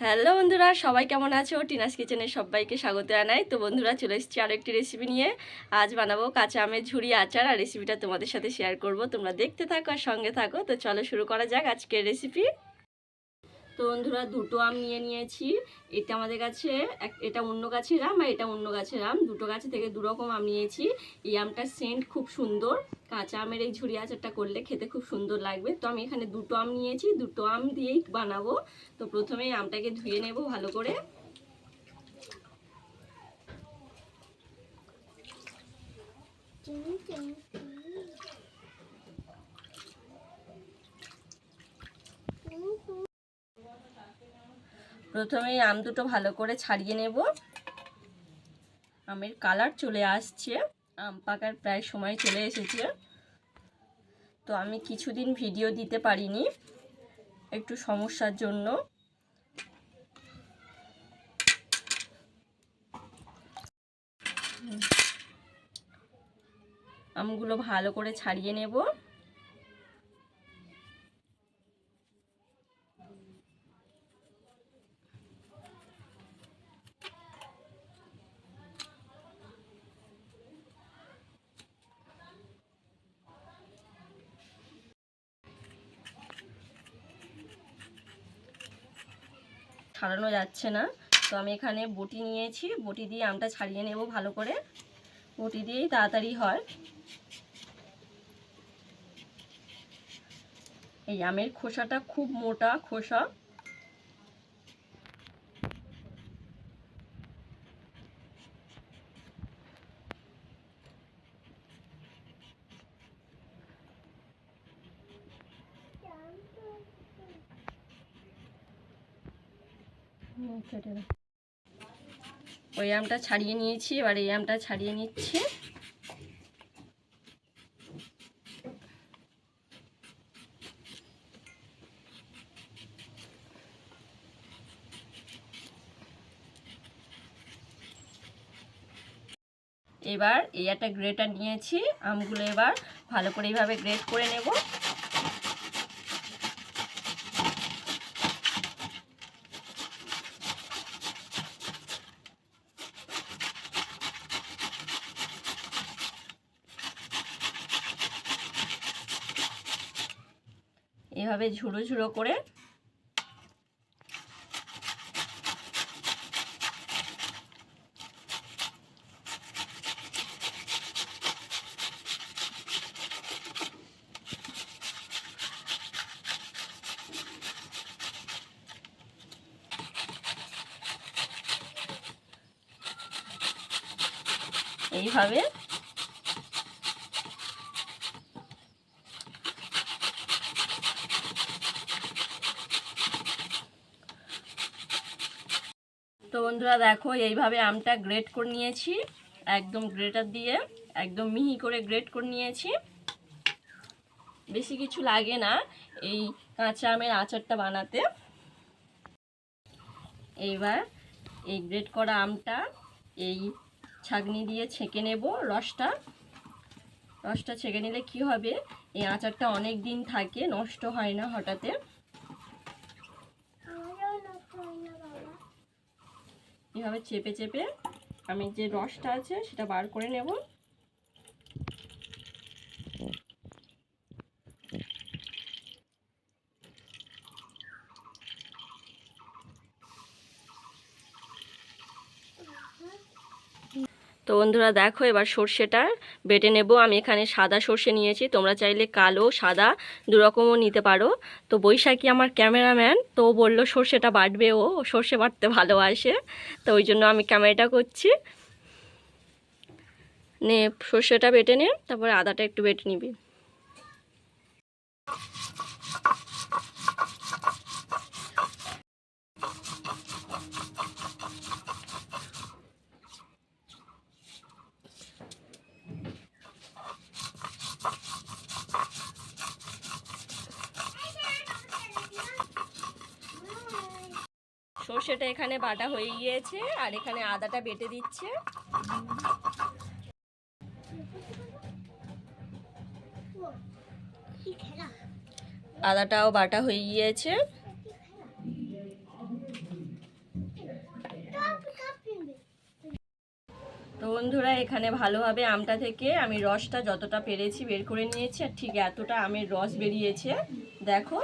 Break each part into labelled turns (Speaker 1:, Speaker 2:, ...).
Speaker 1: Hello বন্ধুরা, সবাই কেমন আছো? টিনাস কিচেনে সবাইকে স্বাগত জানাই। তো বন্ধুরা, চলে এসেছি আরও একটি রেসিপি নিয়ে। আজ বানাবো কাঁচা আমের ঝুড়ি আচার আর রেসিপিটা তোমাদের সাথে শেয়ার করব। তোমরা দেখতে থাকো আর সঙ্গে থাকো। তো চলো শুরু করা যাক আজকের রেসিপি তো বন্ধুরা দুটো আম নিয়ে নিয়েছি। এটা আমাদের কাছে এটা অন্য গাছের আম আর এটা অন্য গাছের আম। দুটো গাছে থেকে দু রকম আম নিয়েছি। এই আমটার সেন্ট খুব সুন্দর। কাঁচা আমের এই ঝুড়ি আচারটা করলে খেতে খুব সুন্দর লাগবে। তো আমি এখানে দুটো আম নিয়েছি। দুটো আম দিয়েই বানাবো। তো প্রথমে আমটাকে ধুয়ে নেব ভালো করে। প্রথমে এই আম দুটো ভালো করে ছাড়িয়ে নেব। আমের কালার চলে আসছে। আম পাকার প্রায় সময় চলে এসেছে। তো আমি কিছুদিন ভিডিও দিতে পারিনি, একটু সমস্যার জন্য। আমগুলো ভালো করে ছাড়িয়ে নেব। ছাড়ানো যাচ্ছে না। তো আমি এখানে বটি নিয়েছি। বটি দিয়ে আমটা ছাড়িয়ে নেব ভালো করে। বটি দিয়েই তাড়াতাড়ি হয়। এই আমের খোসাটা খুব মোটা খোসা। ওই আমটা ছাড়িয়ে নিয়েছি, এবার এই আমটা ছাড়িয়ে নিচ্ছি। এবার এই একটা গ্রেটার নিয়েছি, আমগুলো এবার ভালো করে এইভাবে গ্রেট করে নেব। এভাবে ঝুড়ো ঝুড়ো করে এইভাবে তো বন্ধুরা দেখো, এইভাবে আমটা গ্রেট করে নিয়েছি। একদম গ্রেটার দিয়ে, একদম মিহি করে গ্রেট করে নিয়েছি। বেশি কিছু লাগে না এই কাঁচা আমের আচারটা বানাতে। এইবার এই গ্রেট করা আমটা এই ছাগনি দিয়ে ছেঁকে নেব রসটা। রসটা ছেঁকে নিলে কি হবে? এই আচারটা অনেক দিন থাকে, নষ্ট হয় না হঠাতে। এভাবে চেপে চেপে আমি যে রসটা আছে সেটা বার করে নেব। তো বন্ধুরা দেখো এবার সর্ষেটা বেটে নেব। আমি এখানে সাদা সর্ষে নিয়েছি, তোমরা চাইলে কালো, সাদা দুরকমও নিতে পারো। তো বৈশাখী আমার ক্যামেরাম্যান, তো বলল সর্ষেটা বাটবে ও ও সর্ষে বাটতে ভালোবাসে। তো ওই জন্য আমি ক্যামেরাটা করছি। নে, সর্ষেটা বেটে নে, তারপরে আদাটা একটু বেটে নিবি। সেটা এখানে বাটা হয়ে গিয়েছে আর এখানে আদাটা বেটে দিচ্ছে। আদাটাও বাটা হয়ে গিয়েছে। তো বন্ধুরা, এখানে ভালোভাবে আমটা থেকে আমি রসটা যতটা পেরেছি বের করে নিয়েছি, আর ঠিক এতটা আমের রস বেরিয়েছে। দেখো,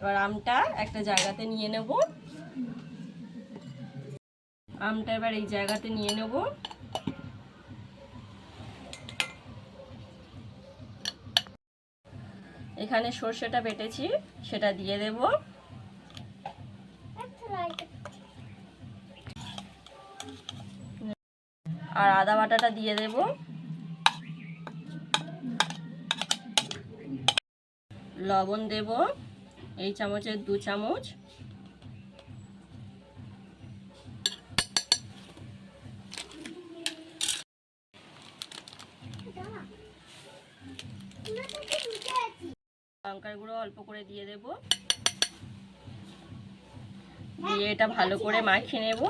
Speaker 1: এবার আমটা একটা জায়গাতে নিয়ে নেব। আমটা এবার এই জায়গাতে নিয়ে নেব। এখানে সর্ষেটা বেটেছি, সেটা দিয়ে দেব। আর আদা বাটাটা দিয়ে দেব। লবণ দেব, এই চামচের দু চামচ। লঙ্কার গুঁড়ো অল্প করে দিয়ে দেব। দিয়ে এটা ভালো করে মাখিয়ে নেব।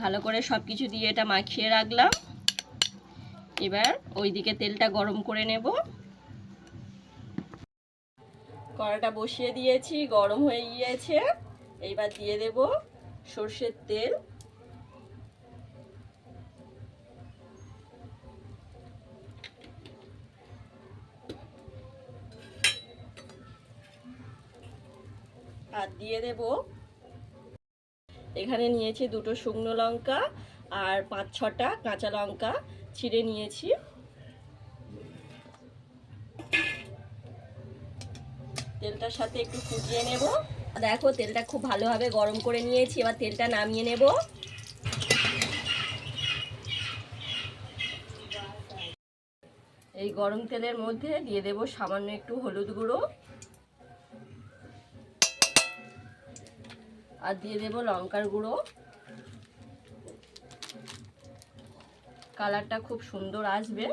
Speaker 1: ভালো করে সব কিছু দিয়ে এটা মাখিয়ে রাখলাম। এবার ওইদিকে তেলটা গরম করে নেব। কড়াটা বসিয়ে দিয়েছি, গরম হয়ে গিয়েছে। এইবার দিয়ে দেব সর্ষের তেল। আর দিয়ে দেব এখানে নিয়েছি দুটো শুকনো লঙ্কা আর পাঁচ ছটা কাঁচা লঙ্কা ছিঁড়ে নিয়েছি। তেলটার সাথে একটু ফুটিয়ে নেব। দেখো তেলটা খুব ভালোভাবে গরম করে নিয়েছি, এবার তেলটা নামিয়ে নেব। এই গরম তেলের মধ্যে দিয়ে দেব সামান্য একটু হলুদ গুঁড়ো। আর দিয়ে দেব লঙ্কার গুঁড়ো। কালারটা খুব সুন্দর আসবে।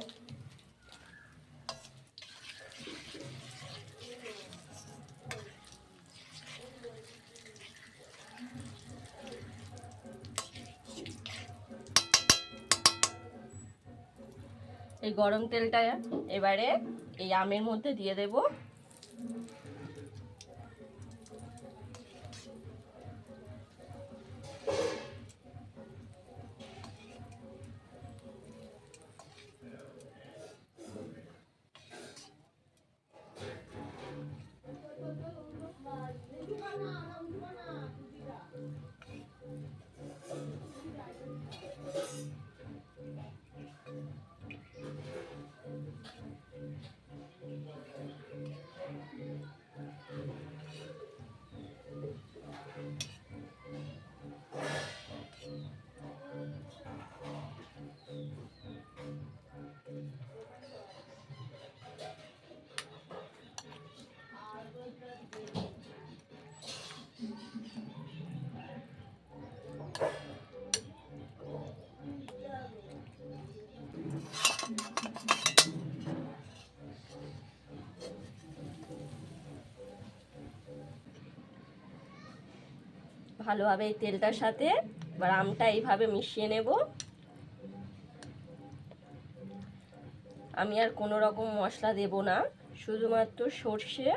Speaker 1: এই গরম তেলটা এবারে এই আমের মধ্যে দিয়ে দেব। ভালোভাবে এই তেলটার সাথে এবার আমটা এইভাবে মিশিয়ে নেব। আমি আর কোনো রকম মশলা দেব না, শুধুমাত্র সর্ষে,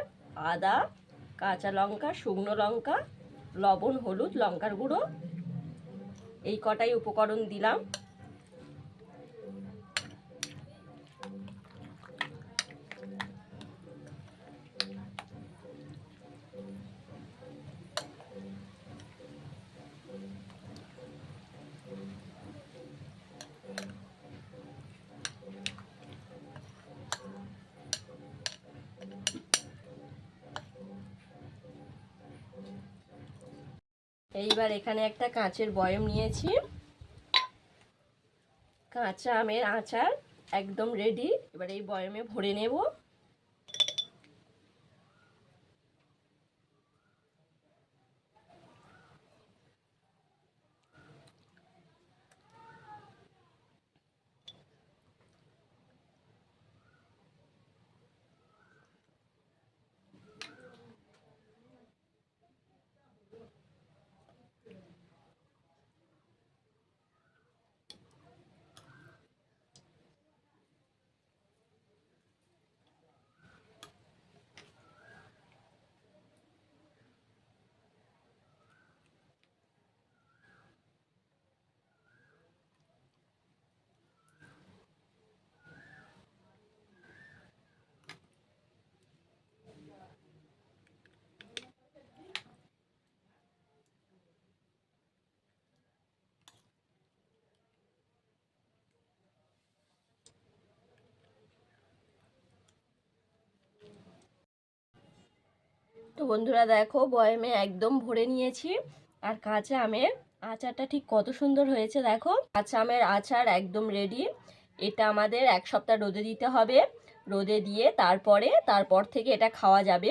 Speaker 1: আদা, কাঁচা লঙ্কা, শুকনো লঙ্কা, লবণ, হলুদ, লঙ্কার গুঁড়ো। এই কটাই উপকরণ দিলাম। এইবার এখানে একটা কাঁচের বয়ম নিয়েছি। কাঁচা আমের আচার একদম রেডি এবার এই বয়মে ভরে নেব। তো বন্ধুরা দেখো, বয়ামে একদম ভরে নিয়েছি। আর কাঁচা আমের আচারটা ঠিক কত সুন্দর হয়েছে দেখো। কাঁচা আমের আচার একদম রেডি এটা আমাদের এক সপ্তাহ রোদে দিতে হবে। রোদে দিয়ে তারপরে, তারপর থেকে এটা খাওয়া যাবে।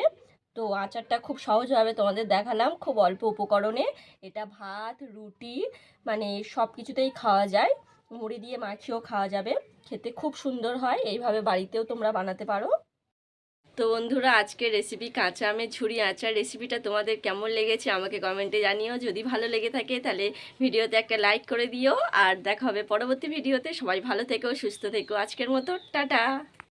Speaker 1: তো আচারটা খুব সহজভাবে তোমাদের দেখালাম খুব অল্প উপকরণে। এটা ভাত, রুটি মানে সব কিছুতেই খাওয়া যায়। মুড়ি দিয়ে মাখিয়েও খাওয়া যাবে। খেতে খুব সুন্দর হয়। এইভাবে বাড়িতেও তোমরা বানাতে পারো। তো বন্ধুরা, আজকের রেসিপি কাঁচা আমের ঝুড়ি আচার রেসিপিটা তোমাদের কেমন লেগেছে আমাকে কমেন্টে জানিও। যদি ভালো লেগে থাকে তাহলে ভিডিওতে একটা লাইক করে দিও। আর দেখা হবে পরবর্তী ভিডিওতে সবাই ভালো থেকো, সুস্থ থেকো। আজকের মতো, টাটা!